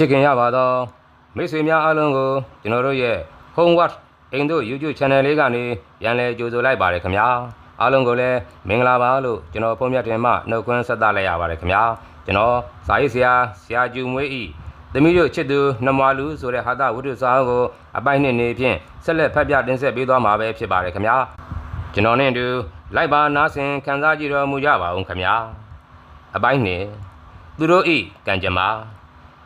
ချစ်ခင်ရပါသောမိတ်ဆွေများအားလုံးကိုကျွန်တော်တို့ရဲ့ Home Watch အိမ်တို့ YouTube Channel လေးကနေပြန်လည်ကြိုဆိုလိုက်ပါတယ်ခင်ဗျာအားလုံးကိုလည်းမင်္ဂလာပါလို့ကျွန်တော်ဖုန်းမြတ်တင်မှနှုတ်ခွန်းဆက်သလိုက်ရပါတယ်ခင်ဗျာကျွန်တော်စာရေးဆရာဆရာကျူမွေးဤသမီးတို့ချစ်သူနှမွာလူဆိုတဲ့ဟာသဝတ္ထုစာအုပ်ကိုအပိုင်းနှစ်နေဖြင့်ဆက်လက်ဖတ်ပြတင်ဆက်ပေးသွားမှာပဲဖြစ်ပါတယ်ခင်ဗျာကျွန်တော်နဲ့အတူလိုက်ပါနားဆင်ခံစားကြည့်တော်မူကြပါဦးခင်ဗျာအပိုင်းနှစ်သူတို့ဤကံကြမ္မာ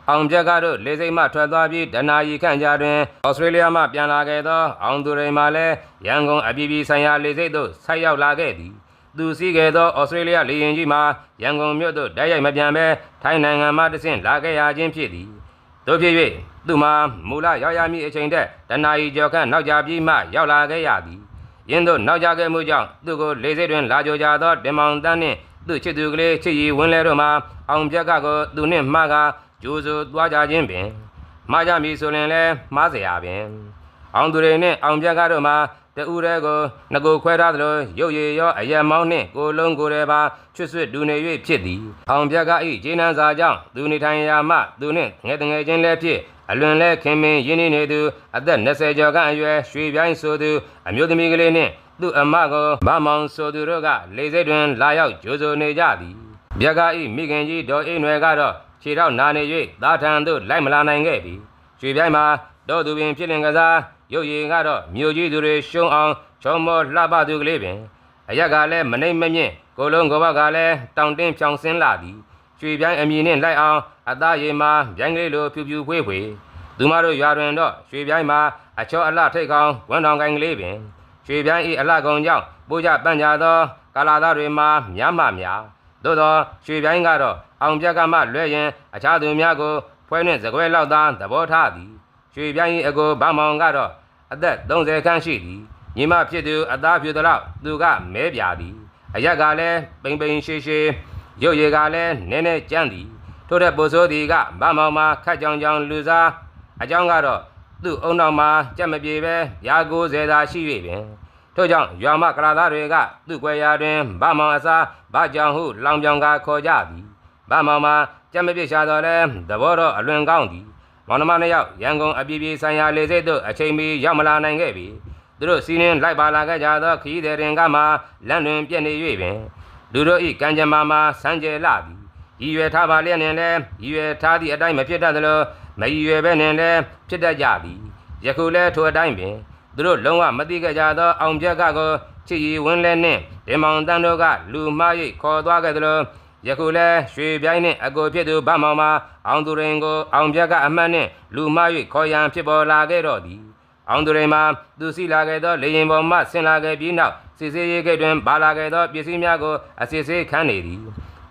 အောင်ပြက်ကတော့လေစိတ်မှထွက်သွားပြီးဒနာယီခန့်ကြားတွင်ဩစတြေးလျမှပြန်လာခဲ့သော အောင်သူရိန်မှလည်းရန်ကုန်အပြည်ပြည်ဆိုင်ရာလေစိတ်သို့ဆိုက်ရောက်လာခဲ့သည်သူစီးခဲ့သောဩစတြေးလျလေယာဉ်ကြီးမှာရန်ကုန်မြို့သို့တိုက်ရိုက်မပြန်ဘဲထိုင်းနိုင်ငံမှတဆင့်လာခဲ့ရခြင်းဖြစ်သည်တို့ဖြစ်၍သူမှာမူလရောက်ရမည့်အချိန်တည်းဒနာယီကျော်ခန့်နောက်ကြပြီးမှရောက်လာခဲ့ရသည်ယင်းတို့နောက်ကြခဲ့မှုကြောင့်သူကိုလေစိတ်တွင်လာကြကြသောတင်မောင်တန်းနှင့်သူချစ်သူကလေးချစ်ရီဝင်းလဲတို့မှာအောင်ပြက်ကကိုသူနှင့်မှားကား ကျိုးဆိုသွားကြခြင်းပင်မှားကြပြီဆိုရင်လည်းမှားเสียပင်အောင်သူတွေနဲ့အောင်ပြတ်ကားတို့မှာတူရဲကိုငကိုခွဲထားသလိုရုပ်ရည်ရောအယက်မောင်းနှင့်ကိုလုံးကိုယ်တွေပါချွတ်ဆွတ်ဒူနေ၍ဖြစ်သည်အောင်ပြတ်ကဤဂျင်းနန်းစာကြောင့်သူနေထိုင်ရာမှသူနှင့်ငယ်တငယ်ချင်းလည်းဖြစ်အလွန်လဲခင်မင်းရင်းနှီးနေသူအသက်20ကျော်ခန့်အရွယ်ရွှေပြိုင်းဆိုသူအမျိုးသမီးကလေးနှင့်သူ့အမကိုမမောင်ဆိုသူတို့ကလေစိတ်တွင်လာရောက်ကြိုးဆိုနေကြသည်မြက်ကဤမိခင်ကြီးဒေါ်အိမ်ွယ်ကတော့ ခြေထောက်နာနေ၍သာထံသို့လိုက်မလာနိုင်ခဲ့ပြီရွှေပြိုင်မှာတော့သူပင်ဖြစ်လင်ကစားရုပ်ရည်ကတော့မြို့ကြီးသူတွေရှုံအောင်ချုံမောလှပသူကလေးပင်အရက်ကလည်းမနှိမ့်မမြင့်ကိုလုံးကိုဘကလည်းတောင်တင်းဖြောင်ဆင်းလာသည်ရွှေပြိုင်အမည်နှင့်လိုက်အောင်အသားရည်မှာဗျိုင်းကလေးလိုဖြူဖြူဖွေးဖွေးသူမတို့ရွာတွင်တော့ရွှေပြိုင်မှာအချောအလှထိတ်ကောင်ဝန်တော်ကိုင်ကလေးပင်ရွှေပြိုင်ဤအလှကောင်ကြောင့်ပိုးကြပန့်ကြသောကာလာသားတွေမှာများမှများသို့သောရွှေပြိုင်းကတော့ အောင်ပြက်ကမှလွဲ့ရင်အခြားသူများကိုဖွဲနှင့်စကွဲလောက်သာသဘောထားသည်ရွှေပြိုင်း၏အကိုဗမောင်ကတော့အသက်30ခန်းရှိသည်ညီမဖြစ်သူအသားဖြူသလောက်သူကမဲပြာသည်အရက်ကလည်းပိန်ပိန်ရှည်ရှည်ရုပ်ရည်ကလည်းနည်းနည်းကြမ်းသည်ထို့တဲ့ပိုဆိုးသည်ကဗမောင်မှာခတ်ကြောင်ကြောင်လူစားအကြောင်းကတော့သူ့အုံနောက်မှာကြက်မပြေပဲရာ90သာရှိ၍ပင်ထို့ကြောင့်ရွာမကလာသားတွေကသူ့ကွယ်ရာတွင်ဗမောင်အစားဗကြောင်ဟုလောင်ပြောင်ကခေါ်ကြသည် ဗမောင်မှာကြက်မပြစ်ရှာတော်လဲသဘောတော့အလွန်ကောင်းသည်မောင်နှမနှစ်ယောက်ရန်ကုန်အပြည်ပြည်ဆိုင်ရာလေဆိပ်သို့အချိန်မီရောက်မလာနိုင်ခဲ့ပြီသူတို့စီးနှင်းလိုက်ပါလာခဲ့ကြသောခရီးသည်တင်ကမှလမ်းတွင်ပြည့်နေ၍ပင်လူတို့၏ကံကြမ္မာမှာဆန်းကျဲလာသည်ရည်ရွယ်ထားပါလျက်နှင့်လည်းရည်ရွယ်ထားသည့်အတိုင်းမဖြစ်တတ်သလိုမရည်ရွယ်ဘဲနှင့်လည်းဖြစ်တတ်ကြသည်ယခုလည်းထိုအတိုင်းပင်သူတို့လုံးဝမသိကြကြသောအောင်ပြက်ကကိုချစ်ရီဝင်းလဲနှင့်ဒေမောင်တန်းတို့ကလူမှားရိတ်ခေါ်သွားခဲ့သလို ယခုလဲရွှေပြိုင်းနှင့်အကိုဖြစ်သူဗမောင်မှာအောင်သူရင်ကိုအောင်ပြက်ကအမှတ်နှင့်လူမှား၍ခေါ်ရန်ဖြစ်ပေါ်လာခဲ့တော့သည်အောင်သူရင်မှာသူစီလာခဲ့သောလေရင်ပေါ်မှဆင်လာခဲ့ပြီးနောက်စစ်စေးရေးကိတ်တွင်ပါလာခဲ့သောပစ္စည်းများကိုအစစ်ဆေးခန်းနေသည်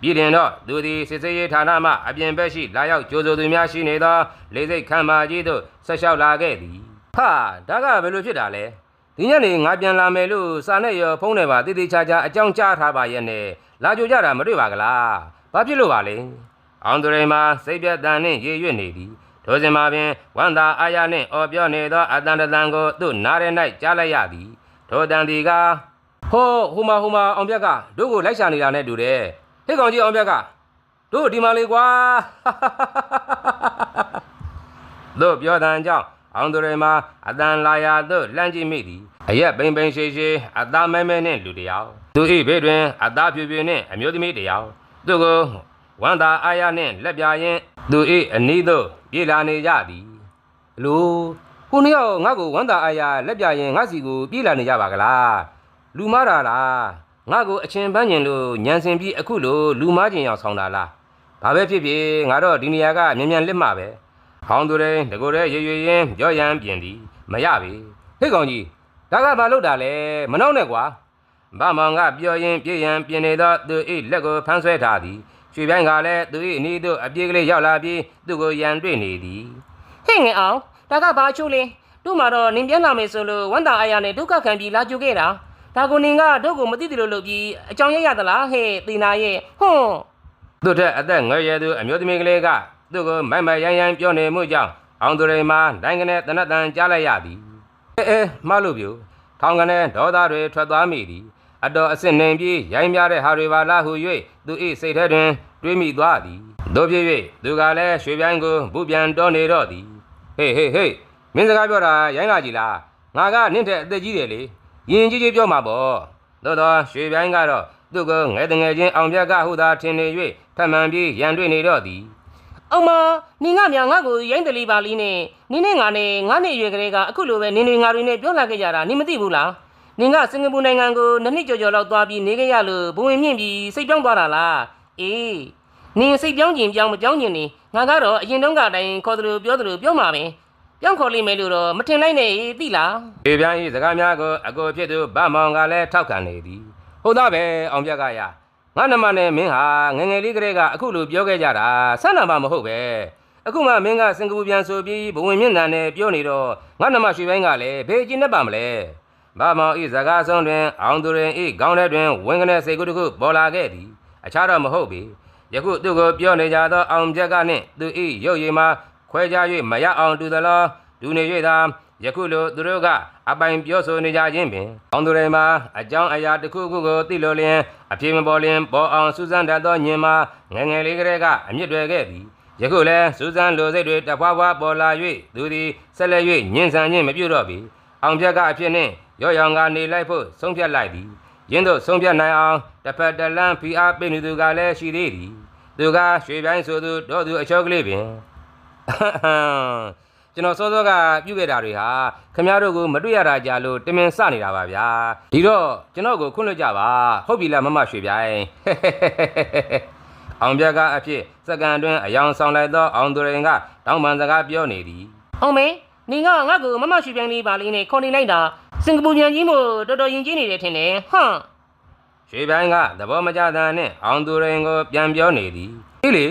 ပြည်တင်တော့သူသည်စစ်စေးရေးဌာနမှအပြင်ဘက်ရှိလာရောက်ကြိုးဆိုသူများရှိနေသောလေစိတ်ခမ်းမာကြီးသို့ဆက်လျှောက်လာခဲ့သည်ဟာဒါကဘယ်လိုဖြစ်တာလဲဒီညနေငါပြန်လာမယ်လို့စာနဲ့ရောဖုန်းနဲ့ပါတည်တည်ချာချာအကြောင်းကြားထားပါရဲ့နဲ့ လာကြိုကြတာမတွေ့ပါကလားဘာဖြစ်လို့ပါလဲအောင်သူရိန်မှာစိတ်ပြတ်တန်နှင့်ရေရွတ်နေသည်ထိုစဉ်မှာပင်ဝန္တာအာရနှင့်အော်ပြောနေသောအတန်တန်ကိုသူ့နားရဲ၌ကြားလိုက်ရသည်ထိုတန်ဒီကဟိုးဟိုမဟိုမအောင်ပြက်ကတို့ကိုလိုက်ရှာနေတာနဲ့တူတယ်ဟေ့ကောင်ကြီးအောင်ပြက်ကတို့ဒီမှာလေကွာတို့ပြောတန်ကြောင့် အောင်သူရိန်မှာအတန်လာယာသို့လှမ်းကြည့်မိသည်အရက်ပိန်ပိန်ရှည်ရှည်အသားမဲမဲနှင့်လူတစ်ယောက်သူ၏ဘေးတွင်အသားဖြူဖြူနှင့်အမျိုးသမီးတစ်ယောက်သူကိုဝန္တာအာရနှင့်လက်ပြရင်းသူ၏အနီးသို့ပြေးလာနေကြသည်လူကိုနှစ်ယောက်ငါ့ကိုဝန္တာအာရလက်ပြရင်ငါစီကိုပြေးလာနေကြပါကလားလူမားတာလားငါ့ကိုအချင်းပန်းကျင်လို့ညံစင်ပြီးအခုလိုလူမားကျင်ရောက်ဆောင်တာလားဘာပဲဖြစ်ဖြစ်ငါတော့ဒီနေရာကမြန်မြန်လစ်မှပဲ ဟောင်းသူတွေငကိုရဲရွရွရင်းပြောရန်ပြင်သည်မရပြီဟေ့ကောင်ကြီးဒါကဘာလုပ်တာလဲမနှောက်နဲ့ကွာဗမောင်ကပြောရင်းပြေးရန်ပြင်နေသောသူ၏လက်ကိုဖမ်းဆွဲထားသည်ရွှေပြိုင်းကလည်းသူ၏အနီးသို့အပြေးကလေးရောက်လာပြီးသူ့ကိုရန်တွေ့နေသည်ဟဲ့ငယ်အောင်ဒါကဘာချိုးလဲတို့မှာတော့နင်ပြန်လာမယ်ဆိုလို့ဝန်တာအာရနဲ့ဒုက္ခခံပြီးလာကြိုခဲ့တာဒါကိုနင်ကတို့ကိုမသိတယ်လို့လုပ်ပြီးအကြောင်းရရသလားဟဲ့တီနာရဲ့ဟွန်းသူ့ထက်အသက်ငယ်ရွယ်သူအမျိုးသမီးကလေးက သူ့ကိုမိုက်မိုက်ရိုင်းရိုင်းပြောနေမှုကြောင့်အောင်သူရိန်မှာနိုင်ငံနဲ့တနတ်တန်ကြားလိုက်ရသည်အဲအဲမှလို့ပြူထောင်ကနေဒေါသတွေထွက်သွားမိသည်အတော်အစ်စ်နေပြီးရိုင်းပြတဲ့ဟာတွေပါလားဟု၍သူ၏စိတ်ထဲတွင်တွေးမိသွားသည်တို့ဖြစ်၍သူကလည်းရွှေပြိုင်းကိုဘူးပြန်တော်နေတော့သည်ဟေးဟေးဟေးမင်းစကားပြောတာရိုင်းလာကြည်လားငါကနင့်တဲ့အသက်ကြီးတယ်လေရင်ကြီးကြီးပြောမှာပေါ့သို့တော့ရွှေပြိုင်းကတော့သူ့ကိုငဲတငယ်ချင်းအောင်ပြက်ကဟုသာထင်နေ၍ထမှန်ပြီးရန်တွေ့နေတော့သည် အောင်မနင်ကမြန်ငါ့ကိုရိုင်းတလီပါလီနဲ့နင်းနဲ့ငါနဲ့ငါနဲ့ရွယ်ကလေးကအခုလိုပဲနင်တွေငါတွေနဲ့ပြောလာခဲ့ကြတာနင်မသိဘူးလားနင်ကစင်ကာပူနိုင်ငံကိုနှစ်နှစ်ကျော်ကျော်လောက်သွားပြီးနေခဲ့ရလို့ဘဝင်မြင့်ပြီးစိတ်ပြောင်းသွားတာလားအေးနင်စိတ်ပြောင်းကျင်ပြောင်းမပြောင်းကျင်နေငါကတော့အရင်တုန်းကအတိုင်းခေါ်တယ်လို့ပြောတယ်လို့ပြောမှာပဲပြောင်းခေါ်လိမ့်မယ်လို့တော့မထင်လိုက်နဲ့သိလားရွှေပြိုင်း၏စကားများကိုအကိုဖြစ်သူဗမောင်ကလည်းထောက်ခံနေသည်ဟုတ်သားပဲအောင်ပြက်ကရ ငါနမနဲ့မင်းဟာငယ်ငယ်လေးကလေးကအခုလိုပြောခဲ့ကြတာဆန်းနာမှမဟုတ်ပဲအခုမှမင်းကစင်ကာပူပြန်ဆိုပြီးဘဝင်မြင့်တန်နဲ့ပြောနေတော့ငါနမရွှေပြိုင်းကလည်းဘေးကျင်းတတ်ပါမလဲဗမောင်၏စကားဆုံးတွင် အောင်သူရင်၏ခေါင်းထဲတွင်ဝင်းကနေစိတ်ကူးတစ်ခုပေါ်လာခဲ့သည်အခြားတော့မဟုတ်ပေယခုသူ့ကိုပြောနေကြသောအောင်ပြက်ကနှင့်သူ၏ရုပ်ရည်မှာခွဲခြား၍မရအောင်တူသလားဒူနေ၍သာ ယခုလိုသူတို့ကအပိုင်ပြောဆိုနေကြခြင်းပင်အောင်သူရိမှာအကြောင်းအရာတစ်ခုခုကိုသိလို့လျင်အပြေမပေါ်လျင်ပေါ်အောင်စူးစမ်းတတ်သောညင်မှာငယ်ငယ်လေးကလေးကအမြင့်တွေခဲ့သည်ယခုလည်းစူးစမ်းလိုစိတ်တွေတဖွာဖွာပေါ်လာ၍သူသည်ဆက်လက်၍ညင်ဆန်ခြင်းမပြုတော့ပြီအောင်ပြက်ကအဖြစ်နှင့်ရော့ရောင်ကနေလိုက်ဖို့ဆုံးဖြတ်လိုက်သည်ရင်းတို့ဆုံးဖြတ်နိုင်အောင်တစ်ဖက်တစ်လမ်းဖီအားပေးနေသူကလည်းရှိသေးသည်သူကရွှေပိုင်းဆိုသူတို့သူအချောကလေးပင် ကျွန်တော်စောစောကပြုတ်ခဲ့တာတွေဟာခမရတို့ကိုမတွေ့ရတာကြလို့တမင်စနေတာပါဗျာဒီတော့ကျွန်တော်ကိုခွင့်လွှတ်ကြပါဟုတ်ပြီလားမမရွှေပြိုင်အောင်ပြက်ကအဖြစ်စက္ကန်တွင်အယောင်ဆောင်လိုက်သောအောင်သူရင်ကတောင်းပန်စကားပြောနေသည်အောင်မေနင်ကငါ့ကိုမမရှိပြန်လေးပါလေးနဲ့ခေါ်နေလိုက်တာစင်ကာပူပြန်ကြီးမို့တော်တော်ရင်ကြီးနေတယ်ထင်တယ်ဟမ်ရွှေပြိုင်ကသဘောမကျတဲ့နဲ့အောင်သူရင်ကိုပြန်ပြောနေသည်ဟေးလေ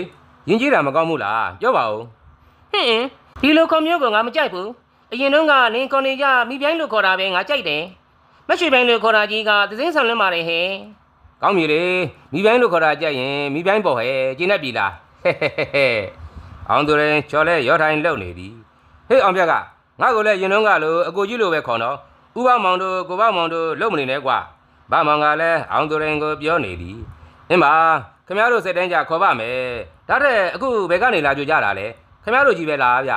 ယဉ်ကျေးတာမကောင်းဘူးလားပြောပါဦးဟင် ဒီလိုခေါ်မျိုးကငါမကြိုက်ဘူးအရင်တုန်းကနင်ခေါ်နေကြမိပြိုင်းလို့ခေါ်တာပဲငါကြိုက်တယ်မရှိပြန်လို့ခေါ်တာကြီးကသစင်းဆန်လွန်းပါတယ်ဟဲ့ကောင်းပြီလေမိပိုင်းလို့ခေါ်တာကြက်ရင်မိပိုင်းပေါ်ဟဲ့ကျင်းတတ်ပြီလားဟဲ့ဟဲ့ဟဲ့ဟဲ့အောင်သူရင်ချော်လဲရောထိုင်လုံနေသည်ဟေးအောင်ပြက်ကငါ့ကိုလည်းရင်တော့ကလို့အကိုကြီးလိုပဲခေါ်တော့ဥပမောင်တို့ကိုပမောင်တို့လုံမနေနဲ့ကွာဗမောင်ကလည်းအောင်သူရင်ကိုပြောနေသည်အင်းပါခင်ဗျားတို့စိတ်တိုင်းကြခေါ်ပါမယ်ဒါတဲ့အခုဘယ်ကနေလာကြကြတာလဲ ခင်ဗျားတို့ကြီးပဲလားဗျ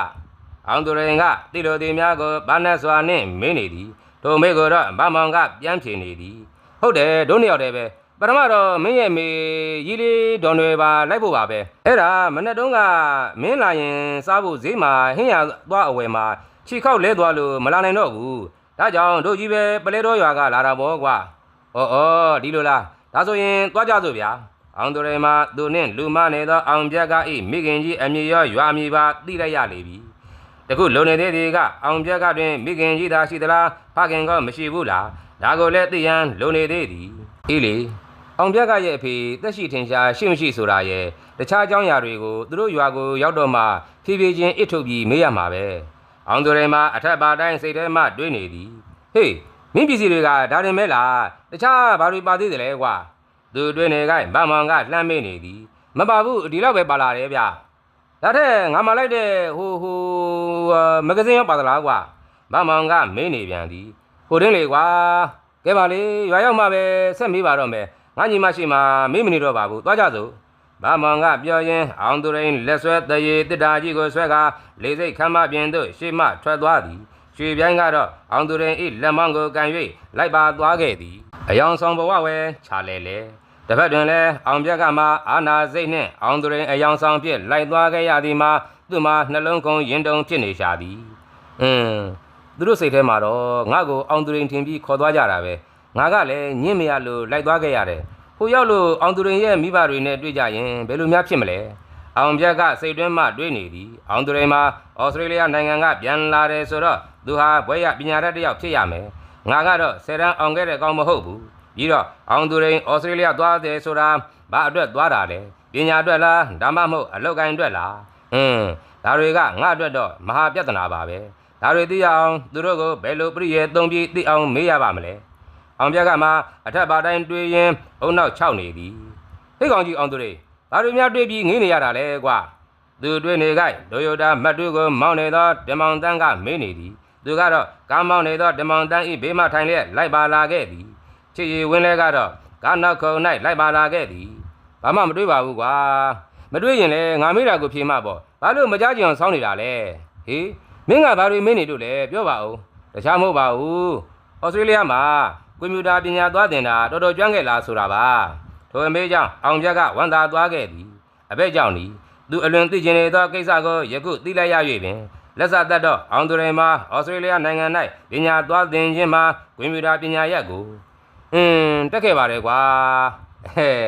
အောင်သူရင်ကတိလိုတီများကိုဘာနဲ့စွာနဲ့မင်းနေသည်တို့မေကိုတော့ဗမောင်ကပြန်ဖြေနေသည်ဟုတ်တယ်တို့နှစ်ယောက်တည်းပဲပထမတော့မင်းရဲ့မေရီလေးဒေါ်နွယ်ပါလိုက်ဖို့ပါပဲအဲ့ဒါမနေ့တုန်းကမင်းလာရင်စားဖို့ဈေးမှာဟင်းရသွားအဝယ်မှာခြေခောက်လဲသွားလို့မလာနိုင်တော့ဘူးဒါကြောင့်တို့ကြီးပဲပလဲတော်ရွာကလာတာပေါ့ကွာဩဩဒီလိုလားဒါဆိုရင်သွားကြစို့ဗျာ အောင်တော်ရဲမှာသူနဲ့လူမနေသောအောင်ပြက်ကဤမိခင်ကြီးအမည်ရောရွာမည်ပါသိလိုက်ရလေပြီတခုလုံနေတဲ့ဒီကအောင်ပြက်ကတွင်မိခင်ကြီးသာရှိသလားဖခင်ကမရှိဘူးလားဒါကိုလည်းသိရန်လုံနေသေးသည်အေးလေအောင်ပြက်ကရဲ့အဖေတက်ရှိထင်ရှားရှိမရှိဆိုတာရဲ့တခြားအကြောင်းအရာတွေကိုသူတို့ရွာကိုရောက်တော့မှဖြည်းဖြည်းချင်းအစ်ထုတ်ပြီးမေးရမှာပဲအောင်သူတွေမှာအထက်ပါတိုင်းစိတ်ထဲမှတွေးနေသည်ဟေးမင်းပစ္စည်းတွေကဒါရင်မဲလားတခြားဘာတွေပါသေးတယ်လဲကွာ သူတွေးနေကဗမောင်ကလှမ်းမေးနေသည်မပါဘူးဒီလောက်ပဲပါလာတယ်ဗျဒါထက်ငါမလိုက်တဲ့ဟိုဟိုအာမဂဇင်းရောက်ပါသလားကွာဗမောင်ကမေးနေပြန်သည်ဟိုတင်းလေကွာကဲပါလေရွာရောက်မှပဲဆက်မေးပါတော့မယ်ငါညီမရှိမှမေးမနေတော့ပါဘူးသွားကြစို့ဗမောင်ကပြောရင်အောင်သူရင်လက်ဆွဲတရေတစ်တာကြီးကိုဆွဲကာလေစိတ်ခမ်းမပြင်သို့ရှေ့မှထွက်သွားသည်ရွှေပြိုင်းကတော့အောင်သူရင်ဤလက်မောင်းကိုကန်၍လိုက်ပါသွားခဲ့သည်အယောင်ဆောင်ဘဝဝဲခြာလဲလဲ တစ်ဖက်တွင်လည်းအောင်ပြက်ကမှအာနာစိတ်နှင့်အောင်သူရင်အယောင်ဆောင်ဖြင့်လိုက်သွားခဲ့ရသည်မှာသူ့မှာနှလုံးကုန်ရင်တုံဖြစ်နေရှာသည်အင်းသူတို့စိတ်ထဲမှာတော့ငါ့ကိုအောင်သူရင်ထင်ပြီးခေါ်သွားကြတာပဲငါကလည်းညင့်မရလို့လိုက်သွားခဲ့ရတယ်။ဟိုရောက်လို့အောင်သူရင်ရဲ့မိဘတွေနဲ့တွေ့ကြရင်ဘယ်လိုများဖြစ်မလဲ။အောင်ပြက်ကစိတ်တွင်းမှတွေးနေသည်။အောင်သူရင်မှာဩစတြေးလျနိုင်ငံကပြန်လာတယ်ဆိုတော့သူဟာဘွဲရပညာတတ်တစ်ယောက်ဖြစ်ရမယ်။ငါကတော့ဆယ်တန်းအောင်ခဲ့တဲ့ကောင်မဟုတ်ဘူး။ ပြီးတော့အောင်သူရင်ဩစတြေးလျသွားတယ်ဆိုတာဘာအတွက်သွားတာလဲ။ပညာအတွက်လားဒါမှမဟုတ်အလောက်ကိုင်းအတွက်လား။အင်းဒါတွေကငါအတွက်တော့မဟာပြဿနာပါပဲ။ဒါတွေသိရအောင်သူတို့ကိုဘယ်လိုပြည့်ရဲ့သုံးပြီးသိအောင်မေးရပါမလဲ။အောင်ပြက်ကမှအထက်ပါတိုင်းတွေးရင်အုံနောက်6နေသည်ဟိတ်ကောင်ကြီးအောင်သူတွေဘာတွေများတွေးပြီးငင်းနေရတာလဲကွာသူတွေးနေကြဒိုယိုတာမတ်တွေးကိုမောင်းနေသောတမောင်တန်းကမေးနေသည်သူကတော့ကားမောင်းနေသောတမောင်တန်းဤဘေးမှထိုင်လျက်လိုက်ပါလာခဲ့သည် ချစ်ရီဝင်းလဲကတော့ကားနောက်ခုံ၌လိုက်ပါလာခဲ့သည်ဘာမှမတွေးပါဘူးကွာမတွေးရင်လဲငါမေးတာကိုဖြေမှပေါ့ဘာလို့မကြကြအောင်စောင်းနေတာလဲဟေးမင်းကဘာတွေမင်းနေလို့လဲပြောပါဦးတခြားမဟုတ်ပါဘူးဩစတြေးလျမှာကွန်ပျူတာပညာသွားတင်တာတော်တော်ကျွမ်းခဲ့လားဆိုတာပါထိုအမေကြောင့်အောင်ပြက်ကဝန်တာသွားခဲ့သည်အဘက်ကြောင့်နီသူအလွန်သိကျင်နေသောကိစ္စကိုယခုသိလိုက်ရ၍ပင်လက်စတတ်တော့အောင်သူရိန်မှာဩစတြေးလျနိုင်ငံ၌ပညာသွားတင်ခြင်းမှာကွန်ပျူတာပညာရပ်ကို อืมတက်ခဲ့ပါတယ်ကွာဟဲ့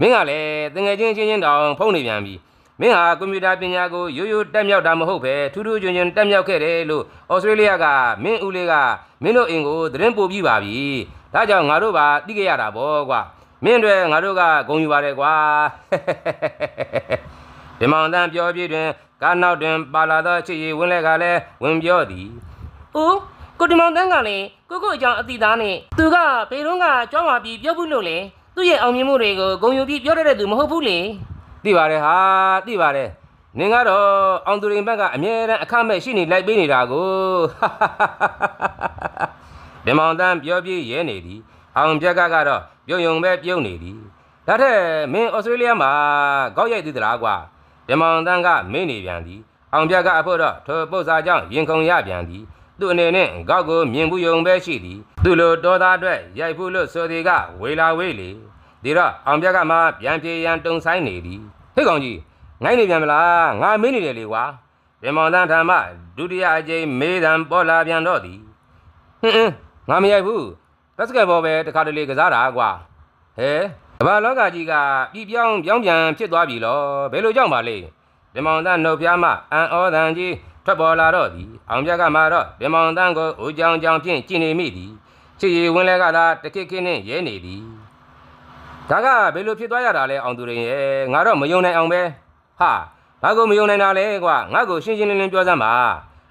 မင်းကလည်းတငယ်ချင်းချင်းချင်းတောင်ဖုန်းနေပြန်ပြီမင်းဟာကွန်ပျူတာပညာကိုရိုးရိုးတက်မြောက်တာမဟုတ်ပဲထူးထူးချွန်ချွန်တက်မြောက်ခဲ့တယ်လို့ဩစတြေးလျကမင်းဦးလေးကမင်းတို့အိမ်ကိုသတင်းပို့ပြီးပါပြီဒါကြောင့်ငါတို့ပါသိခဲ့ရတာပေါ့ကွာမင်းတွေငါတို့ကဂုံယူပါတယ်ကွာဒီမောင်တန်းပြောပြတွင်ကားနောက်တွင်ပါလာသောချစ်ရည်ဝင်းလက်ကလည်းဝင်ပြောသည်။အိုး ကိုဒီမောင်တန်းကလည်းကိုကိုအကြောင်းအတိသားနဲ့သူကဘေတုံးကကြွားဝါပြီးပြောဘူးလို့လေသူ့ရဲ့အောင်မြင်မှုတွေကိုဂုံယူပြီးပြောတတ်တဲ့သူမဟုတ်ဘူးလေသိပါတယ်ဟာသိပါတယ်နင်ကတော့အောင်သူရင်ဘက်ကအမြဲတမ်းအခမဲ့ရှိနေလိုက်ပေးနေတာကိုဗမောင်တန်းပြောပြရဲနေသည်အောင်ပြက်ကကတော့ပြုံယုံပဲပြုံနေသည်ဒါထက်မင်းဩစတြေးလျမှာကောက်ရိုက်သေးသလားကွာဗမောင်တန်းကမင်းနေပြန်သည်အောင်ပြက်ကအဖို့တော့ထိုပု္ပ္ပစာကြောင့်ရင်ခုန်ရပြန်သည် သူ့အနေနဲ့ကောက်ကိုမြင်ဘူးယုံပဲရှိသည်သူ့လိုတော်သားအတွက်ရိုက်ဖို့လို့ဆိုသည်ကဝေလာဝေးလေဒီတော့အောင်ပြက်ကမှပြန်ပြေရန်တုံဆိုင်နေသည်ဟေ့ကောင်ကြီးငိုင်းနေပြန်မလားငါမင်းနေတယ်လေကွာဗမောင်တန်းဓမ္မဒုတိယအကြိမ်မေးတံပေါ်လာပြန်တော့သည်ဟင်းအင်းငါမရိုက်ဘူးဘတ်စကတ်ဘောပဲတခါတလေကစားတာကွာဟဲကမ္ဘာလောကကြီးကပြည်ပြောင်းပြောင်းပြန်ဖြစ်သွားပြီလောဘယ်လိုကြောင့်ပါလဲဗမောင်တန်းနှုတ်ပြားမှအန်ဩတန်ကြီး ထွက်ပေါ်လာတော့သည်အောင်ပြက်ကမှတော့ဗမောင်တန်းကိုဦးကြောင်ကြောင်ဖြင့်ကြည်နေမိသည်ချစ်ရည်ဝင်းလဲကသာတခိခိနှင့်ရဲနေသည်ဒါကဘယ်လိုဖြစ်သွားရတာလဲအောင်သူရင်ရဲ့ငါတော့မယုံနိုင်အောင်ပဲဟာဘာကိုမယုံနိုင်တာလဲကွာငါ့ကိုရှင်းရှင်းလင်းလင်းပြောစမ်းပါ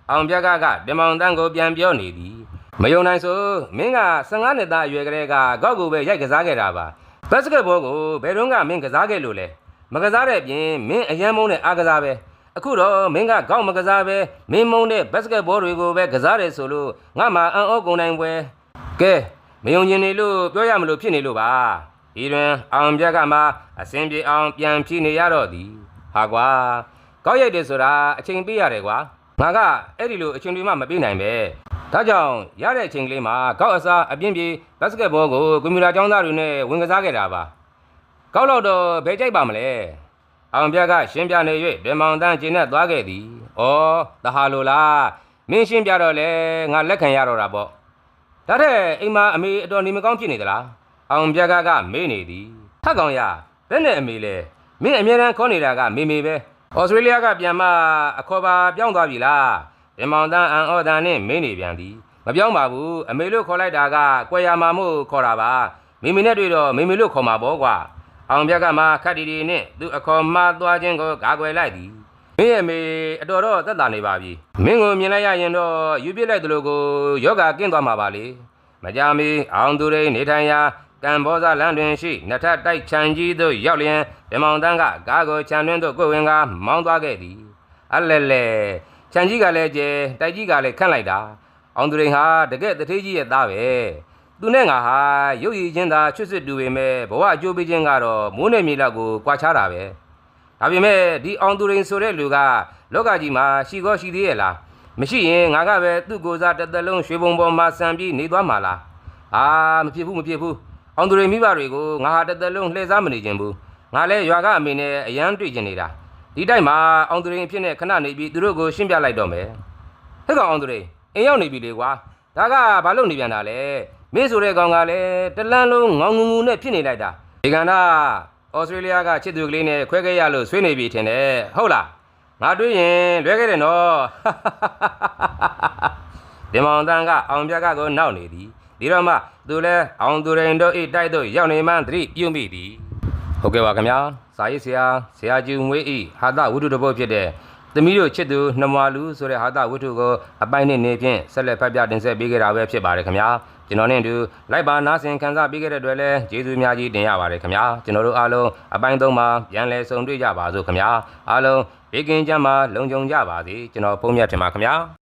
အောင်ပြက်ကကဗမောင်တန်းကိုပြန်ပြောနေသည်မယုံနိုင်ဆိုမင်းက15နှစ်သားအရွယ်ကလေးကကောက်ကိုပဲရိုက်ကစားခဲ့တာပါဘတ်စကတ်ဘောကိုဘယ်တော့မှမင်းကစားခဲ့လို့လဲမကစားတဲ့အပြင်မင်းအရန်မုန်းတဲ့အားကစားပဲ အခုတော့မင်းကကောက်မကစားပဲမင်းမုန်းတဲ့ဘတ်စကတ်ဘောတွေကိုပဲကစားတယ်ဆိုလို့ငါမှအံ့ဩကုန်နိုင်ပွဲကဲမယုံကျင်နေလို့ပြောရမလို့ဖြစ်နေလို့ပါဒီတွင်အောင်ပြက်ကမှအစင်ပြေအောင်ပြန်ဖြေနေရတော့သည်ဟာကွာကောက်ရိုက်တယ်ဆိုတာအချိန်ပေးရတယ်ကွာငါကအဲ့ဒီလိုအချိန်တွေမှမပေးနိုင်ပဲဒါကြောင့်ရတဲ့အချိန်ကလေးမှာကောက်အစားအပြင်းပြေဘတ်စကတ်ဘောကိုကွန်ပျူတာကျောင်းသားတွေနဲ့ဝင်ကစားခဲ့တာပါကောက်တော့တော့ဘယ်ကြိုက်ပါမလဲ အောင်ပြကရှင်းပြနေ၍ဗမောင်တန်းကျင်းနဲ့သွားခဲ့သည်ဩတဟာလိုလားမင်းရှင်းပြတော့လေငါလက်ခံရတော့တာပေါ့ဒါတဲ့အိမ်မှာအမေအတော်နေမကောင်းဖြစ်နေသလားအောင်ပြကကမေးနေသည်ထက်ကောင်ရဘယ်နဲ့အမေလဲမင်းအမြဲတမ်းခေါ်နေတာကမေမေပဲဩစတြေးလျကပြန်မအခေါ်ပါပြောင်းသွားပြီလားဗမောင်တန်းအန်အော်တန်နဲ့မင်းနေပြန်သည်မပြောင်းပါဘူးအမေလို့ခေါ်လိုက်တာကကွယ်ရမာမို့ခေါ်တာပါမိမိနဲ့တွေ့တော့မိမိလို့ခေါ်မှာပေါ့ကွာ အောင်ပြက်ကမှခတ်တီတီနဲ့သူအခေါ်မှသွားခြင်းကိုဂါကွယ်လိုက်သည်မင်းရဲ့မေအတော်တော့သက်သာနေပါပြီမင်းကိုမြင်လိုက်ရရင်တော့ယူပြစ်လိုက်သလိုကိုယောဂကင်းသွားမှာပါလေမကြမီအောင်သူရိနေထိုင်ရာကံဘောဇလန်တွင်ရှိနှစ်ထပ်တိုက်ချန်ကြီးသို့ရောက်လျင်ဗမောင်တန်းကဂါကိုချန်တွင်သို့ကိုယ်ဝင်ကမောင်းသွားခဲ့သည်အလဲလဲခြံကြီးကလည်းကျဲတိုက်ကြီးကလည်းခန့်လိုက်တာအောင်သူရိန်ဟာတကယ်တထေးကြီးရဲ့သားပဲ သူနဲ့ငါဟာရုပ်ရည်ချင်းသာချွတ်စစ်တူပေမဲ့ဘဝအကျိုးပေးခြင်းကတော့မိုးနဲ့မြေလောက်ကိုကွာခြားတာပဲဒါပေမဲ့ဒီအောင်သူရိန်ဆိုတဲ့လူကလောကကြီးမှာရှိကောရှိသေးရဲ့လားမရှိရင်ငါကပဲသူ့ကိုယ်စားတစ်သက်လုံးရွှေဘုံပေါ်မှာစံပြီးနေသွားမှာလားအာမဖြစ်ဘူးမဖြစ်ဘူးအောင်သူရိန်မိဘတွေကိုငါဟာတစ်သက်လုံးလှည့်စားမနေခြင်းဘူးငါလည်းရွာကအမေနဲ့အရန်တွေ့ကျင်နေတာဒီတိုက်မှာအောင်သူရင်ဖြစ်နေခဏနေပြီးသူတို့ကိုရှင်းပြလိုက်တော့မယ်ဟဲ့ကောင်အောင်သူရင်အိမ်ရောက်နေပြီလေကွာဒါကဘာလို့နေပြန်တာလဲ မင်းဆိုတဲ့ကောင်ကလည်းတလန်းလုံးငေါငူငူနဲ့ဖြစ်နေလိုက်တာဒီကန္တာဩစတြေးလျကချစ်သူကလေးနဲ့ခွဲခဲ့ရလို့ဆွေးနေပြီထင်တယ်ဟုတ်လားငါတွေးရင်လွဲခဲ့တယ်နော်ဒီမောင်တန်းကအောင်ပြကကိုနောက်နေသည်ဒီတော့မှသူလဲအောင်သူရင်တို့ဤတိုက်တို့ရောက်နေမှသတိပြုမိသည်ဟုတ်ကဲ့ပါခင်ဗျာစာရေးဆရာဆရာကျူငွေဤဟာသဝတ္ထုတစ်ပုဒ်ဖြစ်တဲ့သမီးတို့ချစ်သူနှမလူဆိုတဲ့ဟာသဝတ္ထုကိုအပိုင်းနဲ့နေဖြင့်ဆက်လက်ဖတ်ပြတင်ဆက်ပေးကြတာပဲဖြစ်ပါတယ်ခင်ဗျာ ကျွန်တော်နဲ့အတူလိုက်ပါနားဆင်ခံစားပေးခဲ့တဲ့အတွက်လည်းကျေးဇူးအများကြီးတင်ရပါတယ်ခင်ဗျာကျွန်တော်တို့အားလုံးအပိုင်းသုံးမှာပြန်လည်ဆုံတွေ့ကြပါစို့ခင်ဗျာအားလုံးဘေးကင်းကြမှာလုံခြုံကြပါစေကျွန်တော်ဖုန်းမြတ်ထင်ပါခင်ဗျာ